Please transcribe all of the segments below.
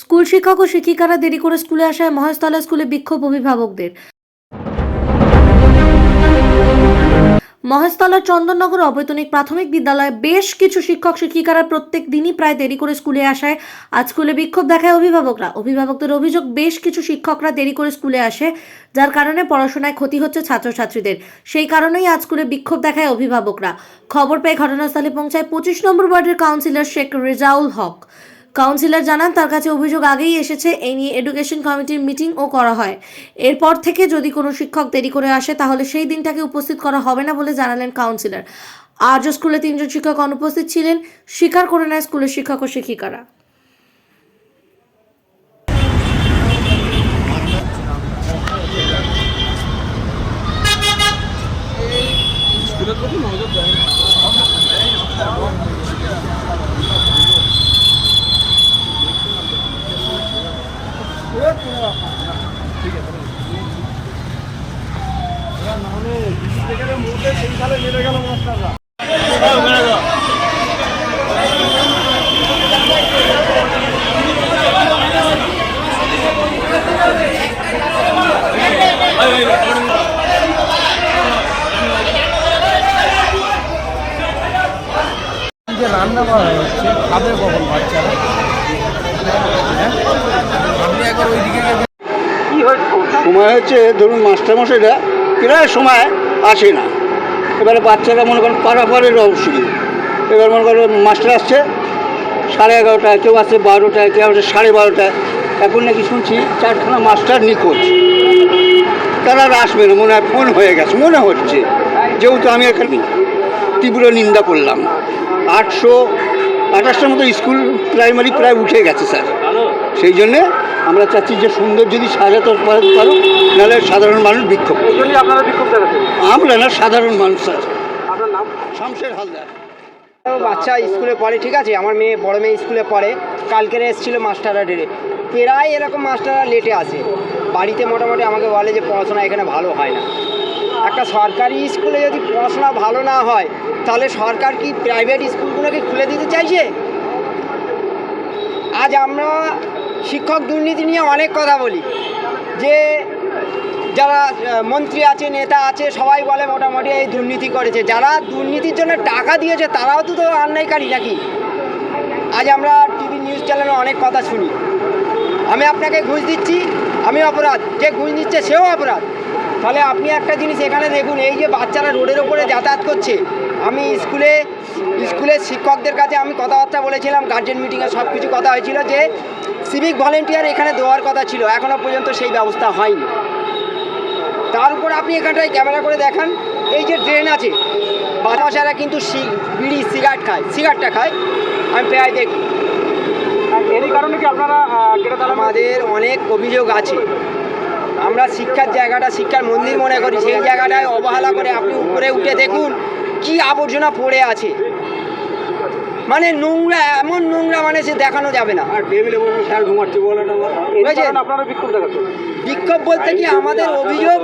School শিক্ষক ও শিক্ষিকারা দেরি করে স্কুলে আসায় মহেশতলা স্কুলে বিক্ষোভ অভিভাবকদের। মহেশতলার চন্দননগর অবৈতনিক প্রাথমিক বিদ্যালয়ে বেশ কিছু শিক্ষক শিক্ষিকারা প্রত্যেক দিনই প্রায় দেরি করে স্কুলে আসায়। আজ স্কুলে বিক্ষোভ দেখায় অভিভাবকরা। অভিভাবকদের অভিযোগ, বেশ কিছু শিক্ষকরা দেরি করে স্কুলে আসে, যার কারণে পড়াশোনায় ক্ষতি হচ্ছে ছাত্রছাত্রীদের। সেই কারণেই আজ স্কুলে বিক্ষোভ দেখায় অভিভাবকরা। খবর পেয়ে ঘটনাস্থলে পৌঁছায় পঁচিশ নম্বর ওয়ার্ডের কাউন্সিলর শেখ রেজাউল হক। কাউন্সিলর জানান, তার কাছে অভিযোগ আগেই এসেছে এই নিয়ে এডুকেশন কমিটির মিটিংও করা হয়। এরপর থেকে যদি কোনো শিক্ষক দেরি করে আসে, তাহলে সেই দিনটাকে উপস্থিত করা হবে না বলে জানালেন কাউন্সিলর। আজও স্কুলে তিনজন শিক্ষক অনুপস্থিত ছিলেন স্বীকার করে নেয় স্কুলের শিক্ষক ও শিক্ষিকারা। যে রান্না করা হচ্ছে খাবে কখন বাচ্চারা হ্যাঁ? আপনি একবার ওইদিকে গিয়ে সময় হচ্ছে, ধরুন মাস্টারমশাইরা প্রায় সময় আসে না। এবারে বাচ্চারা মনে করেন পারাপারের অসুবিধা এবার মনে করেন মাস্টার আসছে, সাড়ে এগারোটায়, কেউ আসছে বারোটায়, কেউ আসছে সাড়ে বারোটায়। এখন নাকি শুনছি চারখানা মাস্টার নিখোঁজ। তারা আর আসবে না, মনে হয় ফোন হয়ে গেছে, মনে হচ্ছে। যেহেতু আমি এখানে তীব্র নিন্দা করলাম। আটশো আঠাশটার মতো স্কুল প্রাইমারি প্রায় উঠে গেছে, স্যার। সেই জন্যে আমরা চাচ্ছি যে সুন্দর যদি সাজাতে পারো পারো নাহলে সাধারণ মানুষ বিক্ষোভ আপনারা বিক্ষোভ দেখাচ্ছেন। আমরা না সাধারণ মানুষ স্যার আপনার নাম? শামশের হালদার। বাচ্চা স্কুলে পড়ে ঠিক আছে? আমার মেয়ে বড় মেয়ে স্কুলে পড়ে কালকের এসেছিল মাস্টাররা ডেরে প্রায় এরকম মাস্টাররা লেটে আসে বাড়িতে মোটামুটি আমাকে বলে যে পড়াশোনা এখানে ভালো হয় না। একটা সরকারি স্কুলে যদি পড়াশোনা ভালো না হয় তাহলে সরকার কি প্রাইভেট স্কুলগুলোকে খুলে দিতে চাইছে? আজ আমরা শিক্ষক দুর্নীতি নিয়ে অনেক কথা বলি। যে যারা মন্ত্রী আছে, নেতা আছে, সবাই বলে মোটামুটি এই দুর্নীতি করেছে। যারা দুর্নীতির জন্য টাকা দিয়েছে, তারাও তো তো অন্যায়কারী নাকি? আজ আমরা টিভি নিউজ চ্যানেলে অনেক কথা শুনি। আমি আপনাকে ঘুষ দিচ্ছি, আমি অপরাধ। যে ঘুষ দিচ্ছে সেও অপরাধ। তাহলে আপনি একটা জিনিস এখানে দেখুন, এই যে বাচ্চারা রোডের ওপরে যাতায়াত করছে, আমি স্কুলে, স্কুলের শিক্ষকদের কাছে আমি কথাবার্তা বলেছিলাম, গার্জেন মিটিংয়ে সব কিছু কথা হয়েছিল যে সিভিক ভলেন্টিয়ার এখানে দেওয়ার কথা ছিল। এখনও পর্যন্ত সেই ব্যবস্থা হয়নি। তার উপর আপনি এখানটায় ক্যামেরা করে দেখান। এই যে ড্রেন আছে বাচ্চারা কিন্তু বিড়ি সিগারেট খায়। সিগারেটটা খায়। আমি প্রায় দেখি। এরই কারণে কি আপনারা আমাদের অনেক অভিযোগ আছে। আমরা শিক্ষার জায়গাটা শিক্ষার মন্দির মনে করি। সেই জায়গাটায় অবহেলা করে আপনি উপরে উঠে দেখুন কি আবর্জনা পড়ে আছে। মানে নোংরা এমন নোংরা মানে সে দেখানো যাবে না। আর টেবিলে বসে স্যার ঘুমাচ্ছে বলে বুঝেছেন? আপনারা বিক্ষোভ দেখাচ্ছেন। বিক্ষোভ বলতে কি আমাদের অভিযোগ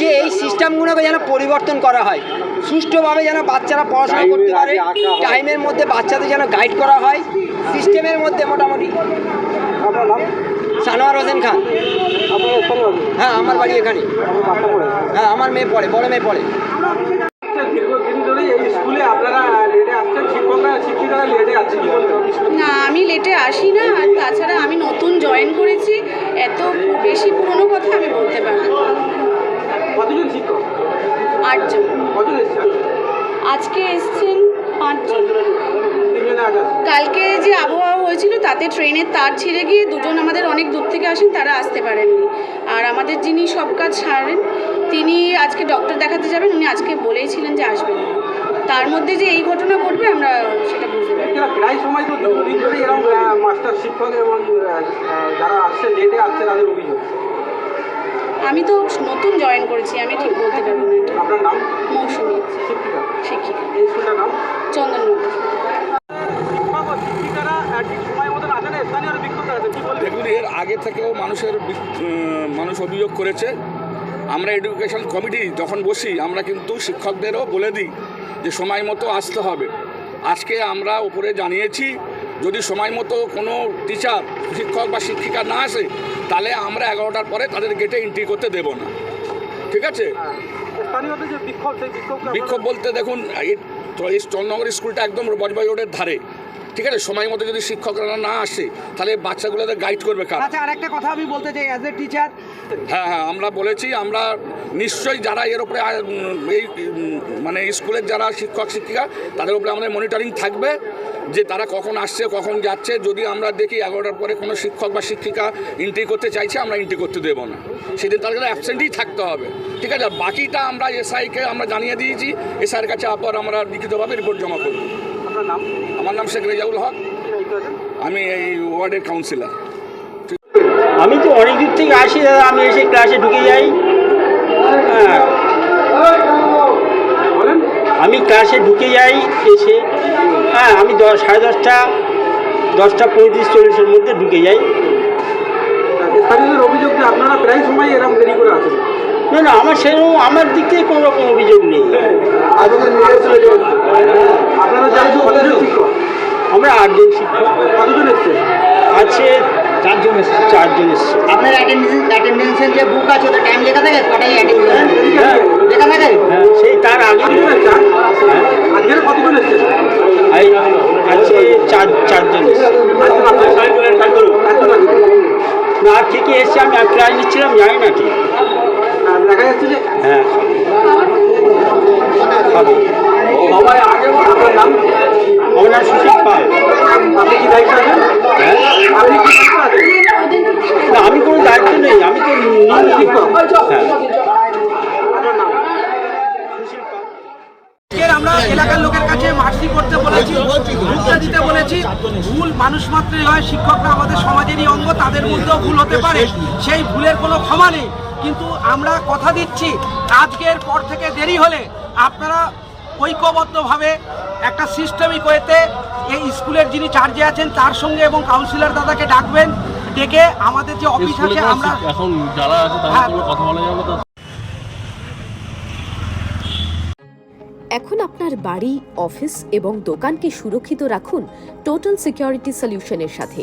যে এই সিস্টেমগুলোকে যেন পরিবর্তন করা হয়। সুষ্ঠুভাবে যেন বাচ্চারা পড়াশোনা করতে পারে। টাইমের মধ্যে বাচ্চাদের যেন গাইড করা হয়। সিস্টেমের মধ্যে মোটামুটি। আপনার নাম? সানোয়ার হোসেন খান। হ্যাঁ আমার বাড়ি এখানে। হ্যাঁ আমার মেয়ে পড়ে বড় মেয়ে পড়ে দীর্ঘদিন ধরে এই স্কুলে আপনারা লেটে আসছেন শিক্ষকরা শিক্ষিকারা লেটে আসছে কি বলবেন না? আমি লেটে আসি না আর তাছাড়া আমি নতুন জয়েন করেছি। এত বেশি পুরনো কথা আমি বলতে আটজন। আজকে? এসছেন পাঁচজন। কালকে যে আবহাওয়া হয়েছিল তাতে ট্রেনের তার ছিঁড়ে গিয়ে দুজন আমাদের অনেক দূর থেকে আসেন তারা আসতে পারেননি। আর আমাদের যিনি সব কাজ সারেন তিনি আজকে ডক্টর দেখাতে যাবেন উনি আজকে বলেইছিলেন যে আসবেন। না। তার মধ্যে যে এই ঘটনা ঘটবে আমরা সেটা বুঝতে পারি প্রায় সময় তো দুদিন ধরে এরকম মাস্টার শিক্ষক এবং যারা আসছে লেটে আসছে তাদের অভিযোগ। আমি তো নতুন জয়েন করেছি আমি ঠিক বলতে পারব না আপনার নাম? মৌসুমি। শিক্ষিকা। শিক্ষিকা। এই স্কুলটার নাম? চন্দননগর দেখুন এর আগে থেকেও মানুষের মানুষ অভিযোগ করেছে। আমরা এডুকেশন কমিটি যখন বসি আমরা কিন্তু শিক্ষকদেরও বলে দিই যে সময় মতো আসতে হবে। আজকে আমরা উপরে জানিয়েছি যদি সময় মতো কোনো টিচার শিক্ষক বা শিক্ষিকা না আসে তাহলে আমরা এগারোটার পরে তাদের গেটে এন্ট্রি করতে দেব না। ঠিক আছে? বিক্ষোভ বলতে দেখুন এই এই স্কুলটা একদম বজবাই রোডের ধারে। ঠিক আছে সময় মতো যদি শিক্ষকরা না আসে তাহলে বাচ্চাগুলোদের গাইড করবে কারা? আচ্ছা আর একটা কথা আমি বলতে চাই অ্যাজ এ টিচার হ্যাঁ হ্যাঁ আমরা বলেছি আমরা নিশ্চয়ই যারা এর উপরে এই মানে স্কুলের যারা শিক্ষক শিক্ষিকা তাদের উপরে আমাদের মনিটরিং থাকবে যে তারা কখন আসছে কখন যাচ্ছে। যদি আমরা দেখি এগারোটার পরে কোনো শিক্ষক বা শিক্ষিকা এন্ট্রি করতে চাইছে আমরা এন্ট্রি করতে দেবো না। সেদিন তাদের অ্যাবসেন্টই থাকতে হবে। ঠিক আছে বাকিটা আমরা এসআইকে আমরা জানিয়ে দিয়েছি এসআইয়ের কাছে আবার আমরা লিখিতভাবে রিপোর্ট জমা করব। আপনার নাম? আমার নাম শেখ রেজাউল হক। আমি এই ওয়ার্ডের কাউন্সিলর আমি তো অনেক দূর থেকে আসি দাদা। আমি এসে ক্লাসে ঢুকে যাই। হ্যাঁ। বলেন। আমি ক্লাসে ঢুকে যাই এসে। হ্যাঁ আমি দশ সাড়ে দশটা দশটা পঁয়ত্রিশ চল্লিশের মধ্যে ঢুকে যাই। স্থানীয়দের অভিযোগ যে আপনারা প্রায় সময় এরকম দেরি করে আসেন না না আমার সেরকম আমার দিক থেকে কোনো রকম অভিযোগ নেই। আপনারা যারা কতজন শিক্ষক আমরা আটজন শিক্ষক। কতজন এসছেন আছে চারজন এসছে। চারজন এসছে। আপনার অ্যাটেন্ডেন্স অ্যাটেন্ডেন্সের যে বুক আছে ওটা টাইম লেখা থাকে? কটাই অ্যাটেন্ড হ্যাঁ লেখা থাকে। হ্যাঁ, সেই তার আগে আজকে কতজন এসছেন এই আছে চার চারজন এসছে। চারজন আছে। না আর কে কে এসছে? আমি ক্লাস নিচ্ছিলাম জানি না ঠিক আর দেখা যাচ্ছে যে হ্যাঁ হবে আপনি কি দায়িত্ব আছেন হ্যাঁ। আপনি কি দায়িত্ব আছেন না আমি কোনো দায়িত্ব নেই আমি তো শিক্ষক। হ্যাঁ। আমরা এলাকার লোকের কাছে মার্সি করতে বলেছি ভুলটা দিতে বলেছি। ভুল মানুষ মাত্রই হয় শিক্ষকরা আমাদের সমাজেরই অঙ্গ তাদের মধ্যেও ভুল হতে পারে সেই ভুলের কোনো ক্ষমা নেই। কিন্তু আমরা কথা দিচ্ছি আজকের পর থেকে দেরি হলে আপনারা ঐক্যবদ্ধভাবে একটা সিস্টেমিক ওয়েতে এই স্কুলের যিনি চার্জে আছেন তার সঙ্গে এবং কাউন্সিলর দাদাকে ডাকবেন ডেকে আমাদের যে অফিস আছে আমরা এখন যারা আছে তাদের হ্যাঁ। সঙ্গে কথা বলা যাবে তো এখন আপনার বাড়ি অফিস এবং দোকানকে সুরক্ষিত রাখুন টোটাল সিকিউরিটি সলিউশনের সাথে